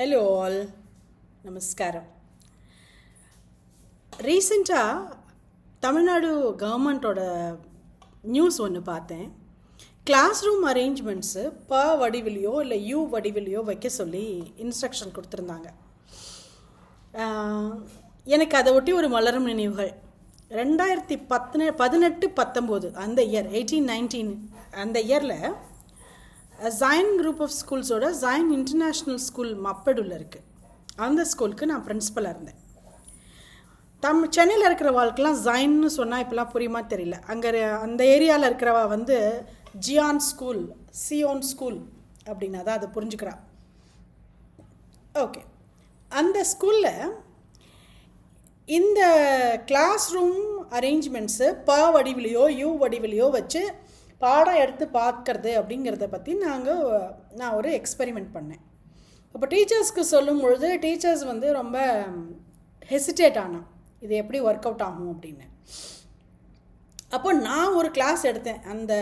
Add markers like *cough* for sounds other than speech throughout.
Hello all நமஸ்காரம் ரீசெண்டாக தமிழ்நாடு கவர்மெண்ட்டோட நியூஸ் ஒன்று பார்த்தேன். கிளாஸ் ரூம் அரேஞ்ச்மெண்ட்ஸு ப வடிவிலையோ இல்லை யூ வடிவிலையோ வைக்க சொல்லி இன்ஸ்ட்ரக்ஷன் கொடுத்துருந்தாங்க. எனக்கு அதை ஒட்டி ஒரு மலரும் நினைவுகள். ரெண்டாயிரத்தி பத்து பதினெட்டு பத்தொம்போது அந்த இயர் எயிட்டீன் நைன்டீன் அந்த இயரில் ஜைன் குரூப் ஆஃப் ஸ்கூல்ஸோட ஜைன் இன்டர்நேஷ்னல் ஸ்கூல் மப்படூரில் இருக்குது அந்த ஸ்கூலுக்கு நான் பிரின்ஸிபலாக இருந்தேன். தம் சென்னையில் இருக்கிற வாழ்க்கெல்லாம் ஜைன்னு சொன்னால் இப்போலாம் புரியுமா தெரியல. அங்கே அந்த ஏரியாவில் இருக்கிறவா வந்து ஜியான் ஸ்கூல் சியோன் ஸ்கூல் அப்படின்னா தான் அதை புரிஞ்சுக்கிறா. ஓகே அந்த ஸ்கூலில் இந்த கிளாஸ் ரூம் அரேஞ்ச்மெண்ட்ஸு ப வடிவிலையோ யூ வடிவிலையோ வச்சு பாடம் எடுத்து பார்க்கறது அப்படிங்கிறத பற்றி நாங்கள் நான் ஒரு எக்ஸ்பெரிமெண்ட் பண்ணேன். அப்போ டீச்சர்ஸ்க்கு சொல்லும் பொழுது டீச்சர்ஸ் வந்து ரொம்ப ஹெசிடேட் ஆனால் இது எப்படி ஒர்க் அவுட் ஆகும் அப்படின்னு. அப்போ நான் ஒரு கிளாஸ் எடுத்தேன். அந்த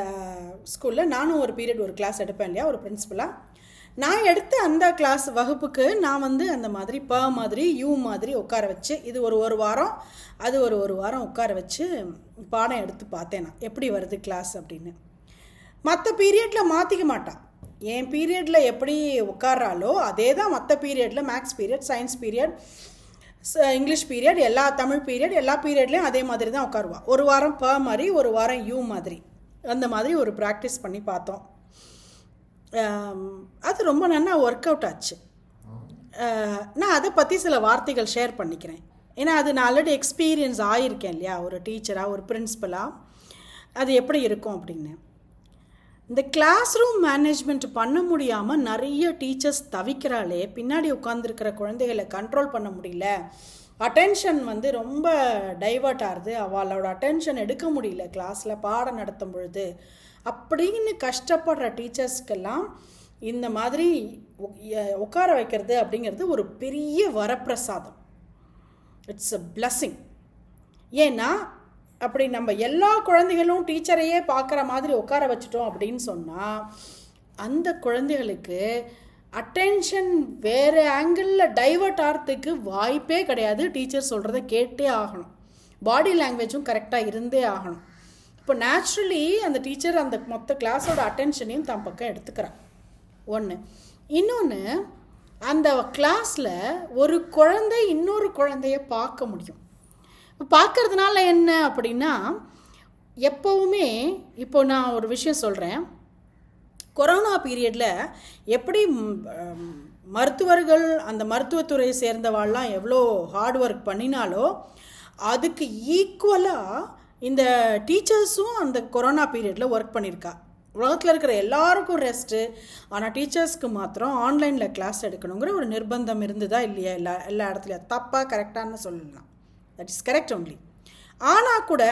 ஸ்கூலில் நானும் ஒரு பீரியட் ஒரு கிளாஸ் எடுப்பேன் இல்லையா ஒரு பிரின்சிபலாக நான் எடுத்த அந்த கிளாஸ் வகுப்புக்கு நான் வந்து அந்த மாதிரி ப மாதிரி யூ மாதிரி உட்கார வச்சு இது ஒரு ஒரு வாரம் அது ஒரு ஒரு வாரம் உட்கார வச்சு பாடம் எடுத்து பார்த்தேன் நான். எப்படி வருது கிளாஸ் அப்படின்னு. மற்ற பீரியடில் மாற்றிக்க மாட்டான் என் பீரியடில் எப்படி உட்காராலோ அதே தான் மற்ற பீரியடில் maths period science period English period எல்லா தமிழ் பீரியட் எல்லா பீரியட்லேயும் அதே மாதிரி தான் உட்காருவான் ஒரு வாரம் ப மாதிரி ஒரு வாரம் யூ மாதிரி. அந்த மாதிரி ஒரு ப்ராக்டிஸ் பண்ணி பார்த்தோம். அது ரொம்ப நல்லா ஒர்க் அவுட் ஆச்சு. நான் அதை பற்றி சில வார்த்தைகள் ஷேர் பண்ணிக்கிறேன். ஏன்னா அது நான் ஆல்ரெடி எக்ஸ்பீரியன்ஸ் ஆகியிருக்கேன் இல்லையா? ஒரு டீச்சராக ஒரு பிரின்ஸிபலாக அது எப்படி இருக்கும் அப்படின்னு. இந்த கிளாஸ் ரூம் மேனேஜ்மெண்ட் பண்ண முடியாமல் நிறைய டீச்சர்ஸ் தவிக்கிறாளே பின்னாடி உட்காந்துருக்கிற குழந்தைகளை கண்ட்ரோல் பண்ண முடியல. அட்டென்ஷன் வந்து ரொம்ப டைவர்ட் ஆகுது. அவளோட அட்டென்ஷன் எடுக்க முடியல கிளாஸில் பாடம் நடத்தும் பொழுது. அப்படின்னு கஷ்டப்படுற டீச்சர்ஸ்க்கெல்லாம் இந்த மாதிரி உட்கார வைக்கிறது அப்படிங்கிறது ஒரு பெரிய வரப்பிரசாதம். இட்ஸ் அ பிளஸ்ஸிங் ஏன்னா அப்படி நம்ம எல்லா குழந்தைகளும் டீச்சரையே பார்க்குற மாதிரி உட்கார வச்சுட்டோம் அப்படின்னு சொன்னால் அந்த குழந்தைகளுக்கு அட்டென்ஷன் வேறு ஆங்கிளில் டைவர்ட் ஆகிறதுக்கு வாய்ப்பே கிடையாது. டீச்சர் சொல்கிறத கேட்டே ஆகணும். பாடி லாங்குவேஜும் கரெக்டாக இருந்தே ஆகணும். இப்போ நேச்சுரலி அந்த டீச்சர் அந்த மொத்த கிளாஸோட அட்டென்ஷனையும் தன் பக்கம் எடுத்துக்கிறான். ஒன்று இன்னொன்று அந்த கிளாஸில் ஒரு குழந்தை இன்னொரு குழந்தைய பார்க்க முடியும். பார்க்கறதுனால என்ன அப்படின்னா எப்போவுமே இப்போ நான் ஒரு விஷயம் சொல்கிறேன் கொரோனா பீரியடில் எப்படி மருத்துவர்கள் அந்த மருத்துவத்துறையை சேர்ந்தவாள்லாம் எவ்வளோ ஹார்ட் ஒர்க் பண்ணினாலோ அதுக்கு ஈக்குவலாக இந்த டீச்சர்ஸும் அந்த கொரோனா பீரியடில் ஒர்க் பண்ணியிருக்கா. உலகத்தில் இருக்கிற எல்லாருக்கும் ரெஸ்ட்டு ஆனால் டீச்சர்ஸ்க்கு மாத்திரம் ஆன்லைனில் கிளாஸ் எடுக்கணுங்கிற ஒரு நிர்பந்தம் இருந்ததா இல்லையா? எல்லா எல்லா இடத்துலையும். தப்பாக கரெக்டானு சொல்லலாம். தட் இஸ் கரெக்ட் ஒன்லி ஆனால் கூட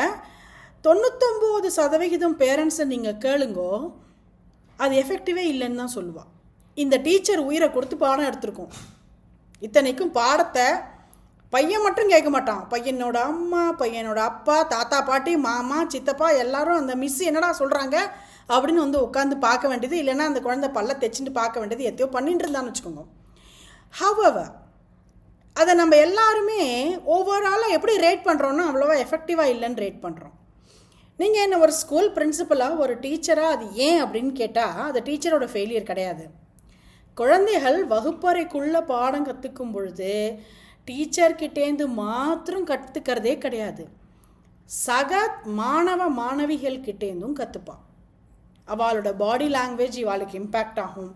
தொண்ணூத்தொம்பது சதவிகிதம் பேரண்ட்ஸை நீங்கள் கேளுங்கோ அது எஃபெக்டிவே இல்லைன்னு தான் சொல்லுவாள் இந்த டீச்சர் உயிரை கொடுத்து பாடம் எடுத்திருக்கோம். இத்தனைக்கும் பாடத்தை பையன் மட்டும் கேட்க மாட்டான். பையனோட அம்மா பையனோட அப்பா தாத்தா பாட்டி மாமா சித்தப்பா எல்லாரும் அந்த மிஸ் என்னடா சொல்கிறாங்க அப்படின்னு வந்து உட்காந்து பார்க்க வேண்டியது இல்லைன்னா அந்த குழந்தை பல்ல தைச்சிட்டு பார்க்க வேண்டியது எத்தையோ பண்ணிட்டு இருந்தான்னு வச்சுக்கோங்க. ஹவ் அதை நம்ம எல்லாருமே ஓவராலாக எப்படி ரேட் பண்ணுறோன்னா அவ்வளோவா எஃபெக்டிவாக இல்லைன்னு ரேட் பண்ணுறோம் நீங்கள் என்ன ஒரு ஸ்கூல் பிரின்சிபலாக ஒரு டீச்சராக அது ஏன் அப்படின்னு கேட்டால் அது டீச்சரோட ஃபெயிலியர் கிடையாது. குழந்தைகள் வகுப்பறைக்குள்ளே பாடம் கற்றுக்கும் பொழுது டீச்சர்கிட்டேருந்து மாத்திரம் கற்றுக்கிறதே கிடையாது. சக மாணவ மாணவிகள் கிட்டேருந்தும் கற்றுப்பான் அவளோட பாடி லாங்குவேஜ் இவாளுக்கு இம்பேக்ட் ஆகும்.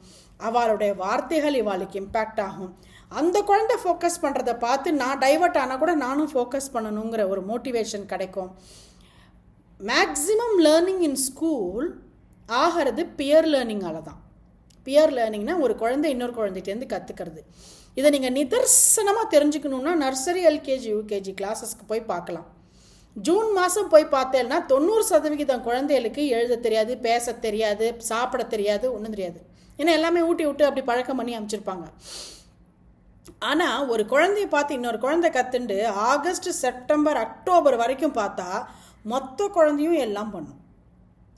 அவளுடைய வார்த்தைகள் இவாளுக்கு இம்பேக்ட் ஆகும். அந்த குழந்தை ஃபோக்கஸ் பண்ணுறதை பார்த்து நான் டைவர்ட் ஆனால் கூட நானும் ஃபோக்கஸ் பண்ணணுங்கிற ஒரு மோட்டிவேஷன் கிடைக்கும். மேக்ஸிமம் லேர்னிங் இன் ஸ்கூல் ஆகிறது பியர் லேர்னிங்கால தான். பியர் லேர்னிங்னா ஒரு குழந்தை இன்னொரு குழந்தைகிட்டேருந்து கற்றுக்கிறது இதை நீங்கள் நிதர்சனமாக தெரிஞ்சுக்கணுன்னா நர்சரி எல்கேஜி யூகேஜி கிளாஸஸ்க்கு போய் பார்க்கலாம். ஜூன் மாதம் போய் பார்த்தேன்னா தொண்ணூறு சதவிகிதம் குழந்தைகளுக்கு எழுத தெரியாது பேச தெரியாது சாப்பிட தெரியாது ஒன்றும் தெரியாது. ஏன்னா எல்லாமே ஊட்டி விட்டு அப்படி பழக்கம் பண்ணி அமைச்சிருப்பாங்க ஆனால் ஒரு குழந்தைய பார்த்து இன்னொரு குழந்தை கற்றுண்டு ஆகஸ்ட் செப்டம்பர் அக்டோபர் வரைக்கும் பார்த்தா மொத்த குழந்தையும் எல்லாம் பண்ணும்.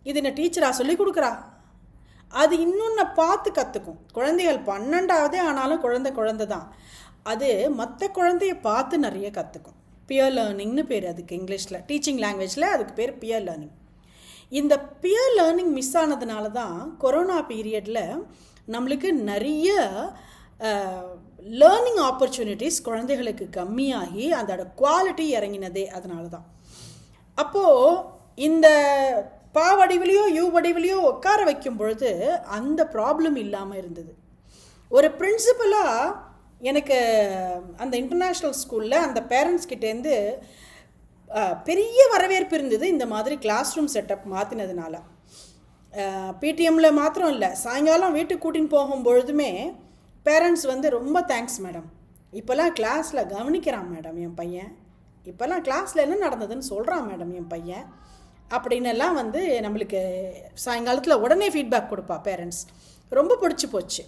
இது என்ன டீச்சரா சொல்லி கொடுக்குறா? அது இன்னொன்று பார்த்து கற்றுக்கும் குழந்தைகள் பன்னெண்டாவதே ஆனாலும் குழந்தை குழந்தை தான் அது மற்ற குழந்தைய பார்த்து நிறைய கற்றுக்கும் பியர் லேர்னிங்னு பேர் அதுக்கு இங்கிலீஷில். டீச்சிங் லாங்குவேஜில் அதுக்கு பேர் பியர் லேர்னிங் இந்த பியர் லேர்னிங் மிஸ் ஆனதுனால தான் கொரோனா பீரியடில் நம்மளுக்கு நிறைய லேர்னிங் ஆப்பர்ச்சுனிட்டிஸ் குழந்தைகளுக்கு கம்மியாகி அதோட குவாலிட்டி இறங்கினதே அதனால தான் அப்போது இந்த பா வடிவிலையோ யூ வடிவிலையோ உட்கார வைக்கும் பொழுது அந்த ப்ராப்ளம் இல்லாமல் இருந்தது. ஒரு பிரின்சிபலாக எனக்கு அந்த இன்டர்நேஷ்னல் ஸ்கூலில் அந்த பேரண்ட்ஸ் கிட்டேருந்து பெரிய வரவேற்பு இருந்தது இந்த மாதிரி கிளாஸ் ரூம் செட்டப் மாற்றினதுனால பிடிஎம்மில் மாத்திரம் இல்லை சாயங்காலம் வீட்டுக்கு கூட்டின்னு போகும் பொழுதுமே பேரண்ட்ஸ் வந்து ரொம்ப தேங்க்ஸ் மேடம் இப்போல்லாம் கிளாஸில் கவனிக்கிறான் மேடம் என் பையன். இப்போல்லாம் கிளாஸில் என்ன நடந்ததுன்னு சொல்கிறான் மேடம் என் பையன். அப்படின்னெல்லாம் வந்து நம்மளுக்கு சாயங்காலத்தில் உடனே ஃபீட்பேக் கொடுப்பா பேரண்ட்ஸ் ரொம்ப பிடிச்சி போச்சு.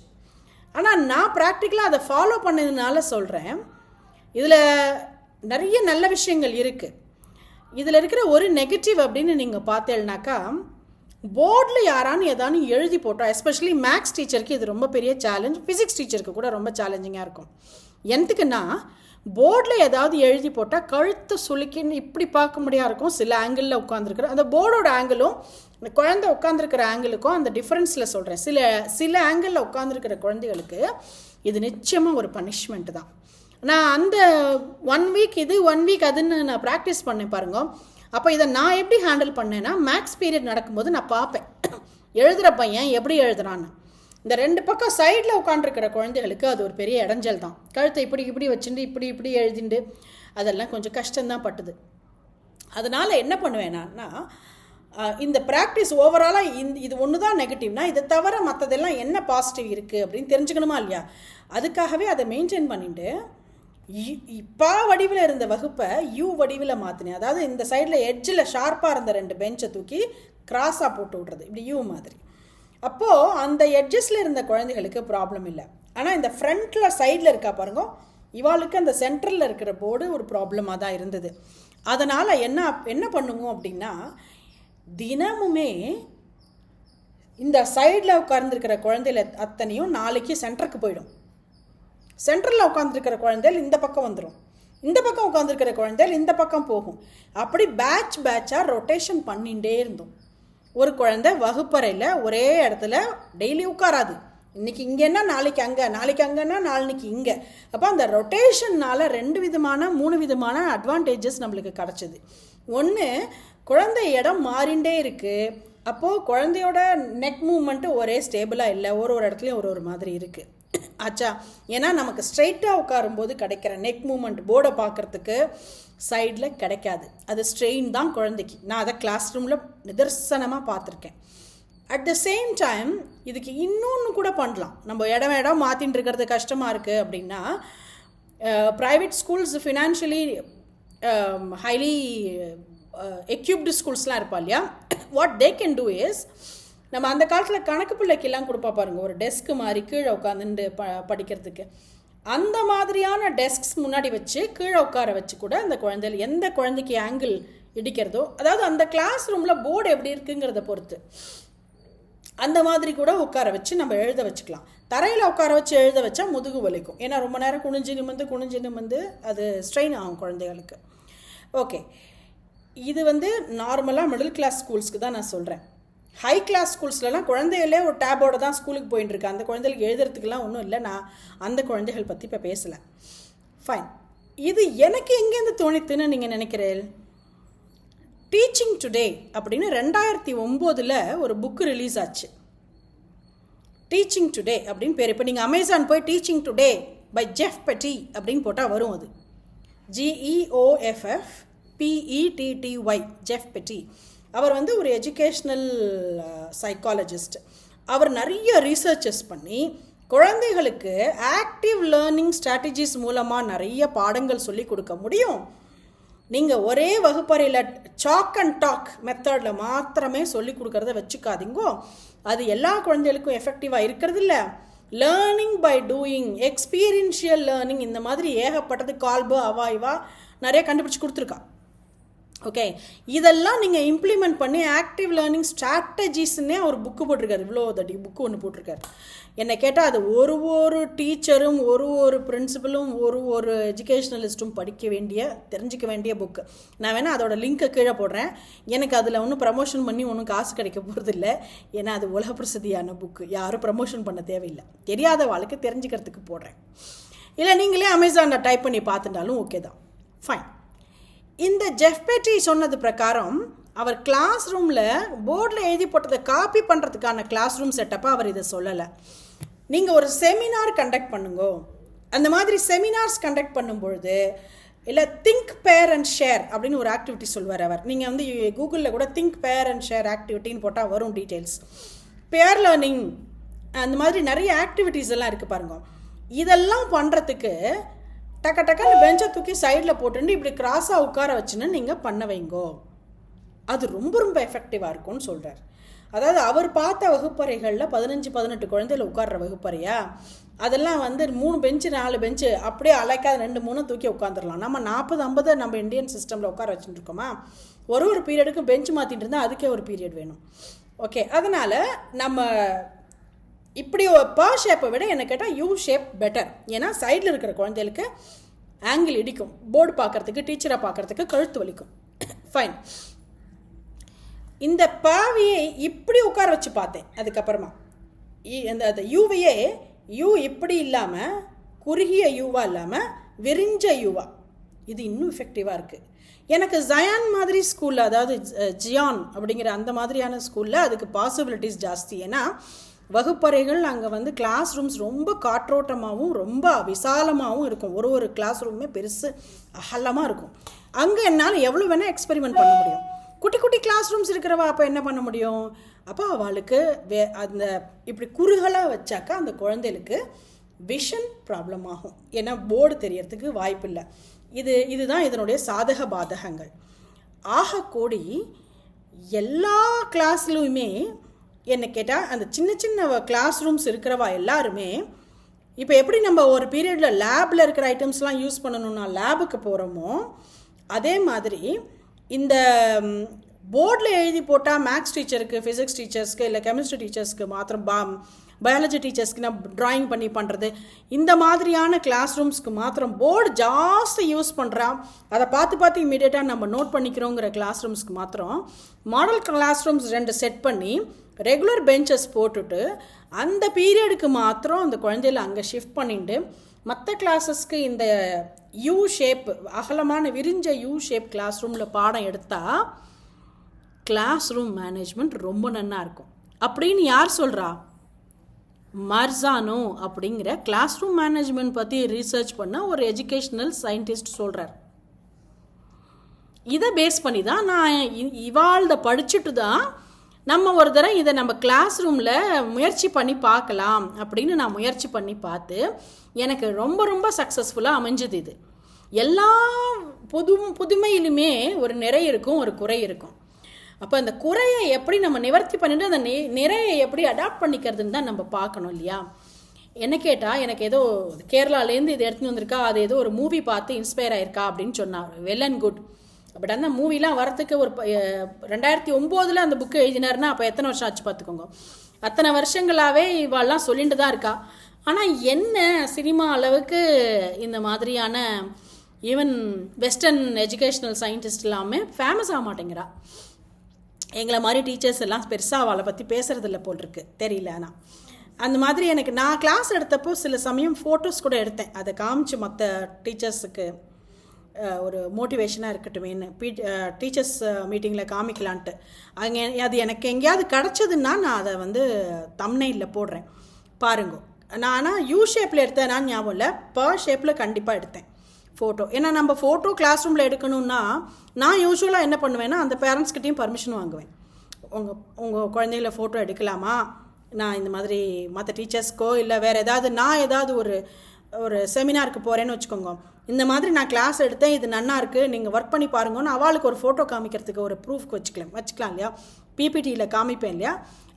ஆனால் நான் ப்ராக்டிக்கலாக அதை ஃபாலோ பண்ணதுனால சொல்கிறேன் இதில் நிறைய நல்ல விஷயங்கள் இருக்குது இதில் இருக்கிற ஒரு நெகட்டிவ் அப்படின்னு நீங்கள் பார்த்தேன்னாக்கா போர்டில் யாரான்னு ஏதானு எழுதி போட்டோம் எஸ்பெஷலி மேக்ஸ் டீச்சருக்கு இது ரொம்ப பெரிய சேலஞ்ச் ஃபிசிக்ஸ் டீச்சருக்கு கூட ரொம்ப சேலஞ்சிங்காக இருக்கும். எனத்துக்குன்னா போர்டில் ஏதாவது எழுதி போட்டால் கழுத்தை சுளுக்கின்னு இப்படி பார்க்க முடியாது இருக்கும். சில ஆங்கிளில் உட்காந்துருக்குற அந்த போர்டோட ஆங்கிளும் இந்த குழந்தை உட்காந்துருக்கிற ஆங்கிளுக்கும் அந்த டிஃப்ரென்ஸில் சொல்கிறேன் சில சில ஆங்கிளில் உட்காந்துருக்கிற குழந்தைகளுக்கு இது நிச்சயமாக ஒரு பனிஷ்மெண்ட்டு தான். நான் அந்த ஒன் வீக் இது ஒன் வீக் அதுன்னு நான் ப்ராக்டிஸ் பண்ணேன் பாருங்க. அப்போ இதை நான் எப்படி ஹேண்டில் பண்ணேன்னா மேக்ஸ் பீரியட் நடக்கும்போது நான் பார்ப்பேன். எழுதுகிற பையன் எப்படி எழுதுறான்னு. இந்த ரெண்டு பக்கம் சைடில் உட்காந்துருக்கிற குழந்தைகளுக்கு அது ஒரு பெரிய இடைஞ்சல் தான். கழுத்தை இப்படி இப்படி வச்சுட்டு இப்படி இப்படி எழுதிண்டு அதெல்லாம் கொஞ்சம் கஷ்டம்தான் பட்டுது. அதனால் என்ன பண்ணுவேன் இந்த ப்ராக்டிஸ் ஓவராலாக இந்த இது ஒன்று தான் நெகட்டிவ்னா இதை தவிர மற்றதெல்லாம் என்ன பாசிட்டிவ் இருக்குது அப்படின்னு தெரிஞ்சுக்கணுமா இல்லையா? அதுக்காகவே அதை மெயின்டைன் பண்ணிட்டு பா வடிவில் இருந்த வகுப்பை யூ வடிவில் மாற்றினேன் அதாவது இந்த சைடில் எட்ஜில் ஷார்ப்பாக இருந்த ரெண்டு பெஞ்சை தூக்கி கிராஸாக போட்டு விட்றது. இப்படி யூ மாதிரி. அப்போது அந்த எட்ஜஸில் இருந்த குழந்தைகளுக்கு ப்ராப்ளம் இல்லை. ஆனால் இந்த ஃப்ரண்ட்டில் சைடில் இருக்கா பாருங்க. இவாளுக்கு அந்த சென்டரில் இருக்கிற போர்டு ஒரு ப்ராப்ளமாக தான் இருந்தது. அதனால் என்ன என்ன பண்ணுவோம் அப்படின்னா தினமுமே இந்த சைடில் உட்கார்ந்துருக்கிற குழந்தையில அத்தனையும் நாளைக்கு சென்டருக்கு போயிடும். சென்டரில் உட்காந்துருக்கிற குழந்தைகள் இந்த பக்கம் வந்துடும் இந்த பக்கம் உட்காந்துருக்கிற குழந்தைகள் இந்த பக்கம் போகும். அப்படி பேட்ச் பேட்சாக ரொட்டேஷன் பண்ணிகிட்டே இருந்தோம். ஒரு குழந்தை வகுப்பறையில் ஒரே இடத்துல டெய்லி உட்காராது. இன்னைக்கு இங்கேன்னா நாளைக்கு அங்கே நாளைக்கு அங்கன்னா நாளைக்கு இங்கே. அப்போ அந்த ரொட்டேஷன்னால் ரெண்டு விதமான மூணு விதமான அட்வான்டேஜஸ் நம்மளுக்கு கிடச்சிது. ஒன்று குழந்தை இடம் மாறிண்டே இருக்குது அப்போது குழந்தையோட நெக் மூமெண்ட்டு ஒரே ஸ்டேபிளாக இல்லை. ஒரு ஒரு இடத்துலையும் ஒரு ஒரு மாதிரி இருக்குது ஆச்சா. ஏன்னா நமக்கு ஸ்ட்ரைட்டாக உட்காரும்போது கிடைக்கிற நெக் மூமெண்ட் போர்டை பார்க்குறதுக்கு சைடில் கிடைக்காது. அது ஸ்ட்ரெயின் தான் குழந்தைக்கு. நான் அதை கிளாஸ் ரூமில் நிதர்சனமாக பார்த்துருக்கேன். அட் த சேம் டைம் இதுக்கு இன்னொன்று கூட பண்ணலாம். நம்ம இடம் இடம் மாற்றின்னு இருக்கிறது கஷ்டமாக இருக்குது அப்படின்னா private schools financially highly equipped ஸ்கூல்ஸ்லாம் இருப்பா இல்லையா? What they can do is நம்ம அந்த காலத்தில் கணக்கு பிள்ளைக்கெல்லாம் கொடுப்பா பாருங்க. ஒரு டெஸ்க் மாதிரி கீழே உட்காந்துட்டு ப படிக்கிறதுக்கு. அந்த மாதிரியான டெஸ்க்ஸ் முன்னாடி வச்சு கீழே உட்கார வச்சு கூட அந்த குழந்தைகள் எந்த குழந்தைக்கு ஆங்கிள் இடிக்கிறதோ அதாவது அந்த கிளாஸ் ரூமில் போர்டு எப்படி இருக்குங்கிறத பொறுத்து. அந்த மாதிரி கூட உட்கார வச்சு நம்ம எழுத வச்சுக்கலாம். தரையில் உட்கார வச்சு எழுத வச்சா முதுகு வலிக்கும். ஏன்னா ரொம்ப நேரம் குனிஞ்சு நிமிந்து குனிஞ்சு நிமிந்து அது ஸ்ட்ரெயின் ஆகும் குழந்தைகளுக்கு. ஓகே இது வந்து நார்மலாக மிடில் கிளாஸ் ஸ்கூல்ஸ்க்கு தான் நான் சொல்கிறேன் ஹை கிளாஸ் ஸ்கூல்ஸ்லலாம் குழந்தைகளே ஒரு டேபோட தான் ஸ்கூலுக்கு போயிட்டு இருக்கு அந்த குழந்தைகளுக்கு எழுதுறதுக்குலாம் ஒன்றும் இல்லை. நான் அந்த குழந்தைகள் பற்றி இப்போ பேசலை. ஃபைன் இது எனக்கு எங்கேருந்து தோணித்துன்னு நீங்கள் நினைக்கிறேன் டீச்சிங் டுடே அப்படின்னு ரெண்டாயிரத்தி ஒம்போதில் ஒரு புக்கு ரிலீஸ் ஆச்சு. டீச்சிங் டுடே அப்படின்னு பேர். இப்போ நீங்கள் அமேசான் போய் டீச்சிங் டுடே பை ஜெஃப் பெட்டி அப்படின்னு போட்டால் வரும் அது. ஜிஇஓஎஃப்எஃப் பிஇடிடிஒய் ஜெஃப் பெட்டி அவர் வந்து ஒரு எஜுகேஷ்னல் சைக்காலஜிஸ்ட் அவர் நிறைய ரீசர்ச்சஸ் பண்ணி குழந்தைகளுக்கு ஆக்டிவ் லேர்னிங் ஸ்ட்ராட்டஜிஸ் மூலமாக நிறைய பாடங்கள் சொல்லி கொடுக்க முடியும். நீங்கள் ஒரே வகுப்பறையில் சாக் அண்ட் டாக் மெத்தடில் மாத்திரமே சொல்லி கொடுக்கறத வச்சுக்காதீங்கோ. அது எல்லா குழந்தைகளுக்கும் எஃபெக்டிவாக இருக்கிறது இல்லை learning by doing experiential learning இந்த மாதிரி ஏகப்பட்டது கால்பு அவா நிறைய கண்டுபிடிச்சி கொடுத்துருக்கா. ஓகே இதெல்லாம் நீங்கள் இம்ப்ளிமெண்ட் பண்ணி ஆக்டிவ் லேர்னிங் ஸ்ட்ராட்டஜிஸ்ன்னே ஒரு புக்கு போட்டிருக்காரு. இவ்வளோ தடி புக்கு ஒன்று போட்டிருக்காரு. என்னை கேட்டால் அது ஒரு ஒரு டீச்சரும் ஒரு ஒரு பிரின்சிபலும் ஒரு ஒரு எஜுகேஷ்னலிஸ்ட்டும் படிக்க வேண்டிய தெரிஞ்சிக்க வேண்டிய புக்கு நான் வேணால் அதோட லிங்க்கை கீழே போடுறேன். எனக்கு அதில் ஒன்றும் ப்ரமோஷன் பண்ணி ஒன்றும் காசு கிடைக்க போகிறதில்ல ஏன்னா அது உலக பிரசித்தியான புக்கு யாரும் ப்ரமோஷன் பண்ண தேவையில்லை. தெரியாத வாழ்க்கை தெரிஞ்சுக்கிறதுக்கு போடுறேன். இல்லை நீங்களே அமேசானில் டைப் பண்ணி பார்த்துட்டாலும் ஓகே தான். ஃபைன் இந்த ஜெஃப் பெட்ரி சொன்னது பிரகாரம் அவர் கிளாஸ் ரூமில் போர்டில் எழுதி போட்டதை காப்பி பண்ணுறதுக்கான கிளாஸ் ரூம் செட்டப்பை அவர் இதை சொல்லலை. நீங்கள் ஒரு செமினார் கண்டக்ட் பண்ணுங்கோ. அந்த மாதிரி செமினார்ஸ் கண்டக்ட் பண்ணும்பொழுது இல்லை திங்க் பேர் அண்ட் ஷேர் அப்படின்னு ஒரு ஆக்டிவிட்டி சொல்வார் அவர். நீங்கள் வந்து கூகுளில் கூட திங்க் பேர் அண்ட் ஷேர் ஆக்டிவிட்டின்னு போட்டால் வரும் டீட்டெயில்ஸ் பேர் லேர்னிங் அந்த மாதிரி நிறைய ஆக்டிவிட்டீஸ் எல்லாம் இருக்குது பாருங்க. இதெல்லாம் பண்ணுறதுக்கு டக்க டக்குன்னு பெஞ்சை தூக்கி சைடில் போட்டுட்டு இப்படி கிராஸாக உட்கார வச்சுன்னு நீங்கள் பண்ண வைங்கோ. அது ரொம்ப ரொம்ப எஃபெக்டிவாக இருக்கும்னு சொல்கிறார் அதாவது அவர் பார்த்த வகுப்பறைகளில் பதினஞ்சு பதினெட்டு குழந்தையில் உட்கார்ற வகுப்பறையா? அதெல்லாம் வந்து மூணு பெஞ்சு நாலு பெஞ்சு அப்படியே அழைக்காத ரெண்டு மூணு தூக்கி உட்காந்துடலாம் நம்ம நாற்பது ஐம்பது நம்ம இந்தியன் சிஸ்டமில் உட்கார வச்சுட்டு இருக்கோமா ஒரு ஒரு பீரியடுக்கும் பெஞ்ச் மாற்றிட்டு இருந்தால் அதுக்கே ஒரு பீரியட் வேணும். ஓகே அதனால் நம்ம இப்படி பா ஷேப்பை விட என்ன கேட்டால் யூ ஷேப் பெட்டர் ஏன்னா சைடில் இருக்கிற குழந்தைகளுக்கு ஆங்கிள் இடிக்கும். போர்டு பார்க்குறதுக்கு டீச்சரை பார்க்குறதுக்கு கழுத்து வலிக்கும். *coughs* ஃபைன் இந்த பாவியை இப்படி உட்கார வச்சு பார்த்தேன். அதுக்கப்புறமா இ- அந்த அந்த யூவையே யூ இப்படி இல்லாமல் குறுகிய யூவா இல்லாமல் விரிஞ்ச யூவா இது இன்னும் எஃபெக்டிவாக இருக்குது எனக்கு ஜயான் மாதிரி ஸ்கூலில் அதாவது ஜியான் அப்படிங்கிற அந்த மாதிரியான ஸ்கூலில் அதுக்கு பாசிபிலிட்டிஸ் ஜாஸ்தி. ஏன்னா வகுப்பறைகள் அங்கே வந்து கிளாஸ் ரூம்ஸ் ரொம்ப காற்றோட்டமாகவும் ரொம்ப விசாலமாகவும் இருக்கும். ஒரு ஒரு கிளாஸ் ரூமே பெருசு அகலமாக இருக்கும். அங்கே என்னால் எவ்வளோ வேணால் எக்ஸ்பெரிமெண்ட் பண்ண முடியும். குட்டி குட்டி கிளாஸ் ரூம்ஸ் இருக்கிறவா அப்போ என்ன பண்ண முடியும்? அப்போ அவளுக்கு வே அந்த இப்படி குறுகலாக வச்சாக்கா அந்த குழந்தைகளுக்கு விஷன் ப்ராப்ளம் ஆகும். ஏன்னா போர்டு தெரியறதுக்கு வாய்ப்பில்லை இது இதுதான் இதனுடைய சாதக பாதகங்கள். ஆக கூடி எல்லா கிளாஸ்லையுமே என்ன கேட்டால் அந்த சின்ன சின்ன கிளாஸ் ரூம்ஸ் இருக்கிறவா எல்லாருமே இப்போ எப்படி நம்ம ஒரு பீரியடில் லேபில் இருக்கிற ஐட்டம்ஸ்லாம் யூஸ் பண்ணணும்னா லேபுக்கு போகிறோமோ அதே மாதிரி இந்த போர்டில் எழுதி போட்டால் மேக்ஸ் டீச்சருக்கு ஃபிசிக்ஸ் டீச்சர்ஸ்க்கு இல்லை கெமிஸ்ட்ரி டீச்சர்ஸ்க்கு மாத்திரம் பா பயாலஜி டீச்சர்ஸ்க்கு நான் ட்ராயிங் பண்ணி பண்ணுறது இந்த மாதிரியான கிளாஸ் ரூம்ஸ்க்கு மாத்திரம் போர்டு ஜாஸ்தி யூஸ் பண்ணுறா அதை பார்த்து பார்த்து இமீடியட்டாக நம்ம நோட் பண்ணிக்கிறோங்கிற கிளாஸ் ரூம்ஸ்க்கு மாத்திரம் மாடல் கிளாஸ் ரூம்ஸ் ரெண்டு செட் பண்ணி ரெகுலர் பெஞ்சஸ் போட்டுட்டு அந்த பீரியடுக்கு மாத்திரம் அந்த குழந்தையில அங்கே ஷிஃப்ட் பண்ணிட்டு மற்ற கிளாஸஸ்க்கு இந்த யூ ஷேப் அகலமான விரிஞ்ச யூ ஷேப் கிளாஸ் ரூமில் பாடம் எடுத்தால் கிளாஸ் ரூம் மேனேஜ்மெண்ட் ரொம்ப நன்னா இருக்கும். அப்படின்னு யார் சொல்கிறா மர்சானோ அப்படிங்கிற கிளாஸ் ரூம் மேனேஜ்மெண்ட் பற்றி ரீசர்ச் பண்ண ஒரு எஜுகேஷ்னல் சயின்டிஸ்ட் சொல்கிறார் இதை பேஸ் பண்ணி தான் நான் இ- இவாழ்த படிச்சுட்டு தான் நம்ம ஒரு தடவை இதை நம்ம கிளாஸ் ரூமில் முயற்சி பண்ணி பார்க்கலாம் அப்படின்னு நான் முயற்சி பண்ணி பார்த்து எனக்கு ரொம்ப ரொம்ப சக்ஸஸ்ஃபுல்லாக அமைஞ்சது இது. எல்லா புது புதுமையிலுமே ஒரு நிறை இருக்கும் ஒரு குறை இருக்கும். அப்போ அந்த குறையை எப்படி நம்ம நிவர்த்தி பண்ணிட்டு அந்த நி- நிறையை எப்படி அடாப்ட் பண்ணிக்கிறதுன்னு தான் நம்ம பார்க்கணும் இல்லையா? என்ன கேட்டால் எனக்கு ஏதோ கேரளாலேருந்து இது எடுத்துன்னு வந்திருக்கா அது ஏதோ ஒரு மூவி பார்த்து இன்ஸ்பயர் ஆயிருக்கா அப்படின்னு சொன்னார் வெல் அண்ட் குட் பட் அந்த மூவிலாம் வரத்துக்கு ஒரு ரெண்டாயிரத்தி ஒம்போதில் அந்த புக்கு எழுதினாருன்னா அப்போ எத்தனை வருஷம் ஆச்சு பார்த்துக்கோங்க. அத்தனை வருஷங்களாகவே இவாள்லாம் சொல்லிட்டு தான் இருக்கா. ஆனால் என்ன சினிமா அளவுக்கு இந்த மாதிரியான ஈவன் வெஸ்டர்ன் எஜுகேஷ்னல் சயின்டிஸ்ட் எல்லாமே ஃபேமஸ் ஆக மாட்டேங்கிறா. எங்களை மாதிரி டீச்சர்ஸ் எல்லாம் பெருசாக அவளை பற்றி பேசுகிறதில்ல போல் இருக்கு. தெரியல ஆனால் அந்த மாதிரி எனக்கு நான் கிளாஸ் எடுத்தப்போ சில சமயம் ஃபோட்டோஸ் கூட எடுத்தேன். அதை காமிச்சு மற்ற டீச்சர்ஸுக்கு ஒரு மோட்டிவேஷனாக இருக்கட்டுமேனு பீ டீச்சர்ஸ் மீட்டிங்கில் காமிக்கலான்ட்டு. அங்கே அது எனக்கு எங்கேயாவது கிடச்சதுன்னா நான் அதை வந்து தம்னையில் போடுறேன். பாருங்க. நான் ஆனால் யூ ஷேப்பில் எடுத்தேன் நான் ஞாபகம் இல்லை. பர் ஷேப்பில் கண்டிப்பாக எடுத்தேன். ஃபோட்டோ ஏன்னா நம்ம ஃபோட்டோ கிளாஸ் ரூமில் எடுக்கணும்னா நான் யூஸ்வலாக என்ன பண்ணுவேன்னா அந்த பேரண்ட்ஸ்கிட்டையும் பர்மிஷன் வாங்குவேன். உங்கள் உங்கள் குழந்தைங்கள ஃபோட்டோ எடுக்கலாமா? நான் இந்த மாதிரி மற்ற டீச்சர்ஸ்க்கோ இல்லை வேறு ஏதாவது நான் ஏதாவது ஒரு ஒரு செமினாருக்கு போகிறேன்னு வச்சுக்கோங்க. இந்த மாதிரி நான் கிளாஸ் எடுத்தேன் இது நன்னா இருக்குது நீங்கள் ஒர்க் பண்ணி பாருங்கன்னு அவளுக்கு ஒரு ஃபோட்டோ காமிக்கிறதுக்கு ஒரு ப்ரூஃப்க்கு வச்சுக்கலாம் வச்சுக்கலாம் இல்லையா? பிபிடியில் காமிப்பேன் இல்லையா?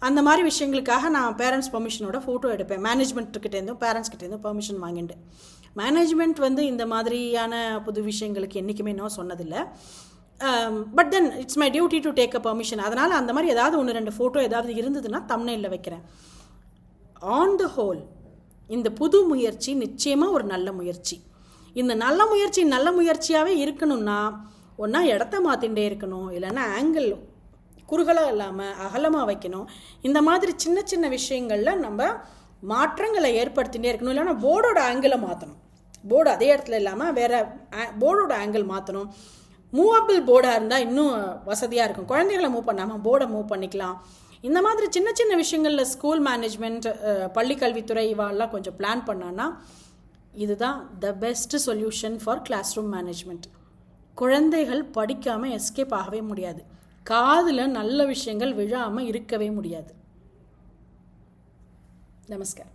அந்த மாதிரி விஷயங்களுக்காக நான் பேரண்ட்ஸ் பர்மிஷனோட ஃபோட்டோ எடுப்பேன். மேனேஜ்மெண்ட்டுக்கிட்டேருந்தும் பேரண்ட்ஸ்கிட்டேருந்தும் பர்மிஷன் வாங்கிட்டு. மேனேஜ்மெண்ட் வந்து இந்த மாதிரியான புது விஷயங்களுக்கு என்றைக்குமே நான் சொன்னதில்லை. But then it's my duty to take a permission அதனால் அந்த மாதிரி ஏதாவது ஒன்று ரெண்டு ஃபோட்டோ ஏதாவது இருந்ததுன்னா தமிழில் வைக்கிறேன். ஆன் த ஹோல் இந்த புது முயற்சி நிச்சயமாக ஒரு நல்ல முயற்சி. இந்த நல்ல முயற்சி நல்ல முயற்சியாகவே இருக்கணும்னா ஒன்றா இடத்த மாற்றிகிட்டே இருக்கணும் இல்லைன்னா ஆங்கிள் குறுகலாக இல்லாமல் அகலமாக வைக்கணும். இந்த மாதிரி சின்ன சின்ன விஷயங்களில் நம்ம மாற்றங்களை ஏற்படுத்திகிட்டே இருக்கணும். இல்லைன்னா போர்டோட ஆங்கிளை மாற்றணும் போர்டு அதே இடத்துல இல்லாமல் வேறு போர்டோட ஆங்கிள் மாற்றணும் மூவபிள் போர்டாக இருந்தால் இன்னும் வசதியாக இருக்கும். குழந்தைகளை மூவ் பண்ணாமல் போர்டை மூவ் பண்ணிக்கலாம். இந்த மாதிரி சின்ன சின்ன விஷயங்களில் ஸ்கூல் மேனேஜ்மெண்ட் பள்ளிக்கல்வித்துறை இவாலாம் கொஞ்சம் பிளான் பண்ணான்னா இதுதான் the best solution for class room management குழந்தைகள் படிக்காமல் எஸ்கேப் ஆகவே முடியாது. காதில் நல்ல விஷயங்கள் விழாமல் இருக்கவே முடியாது. நமஸ்கார்.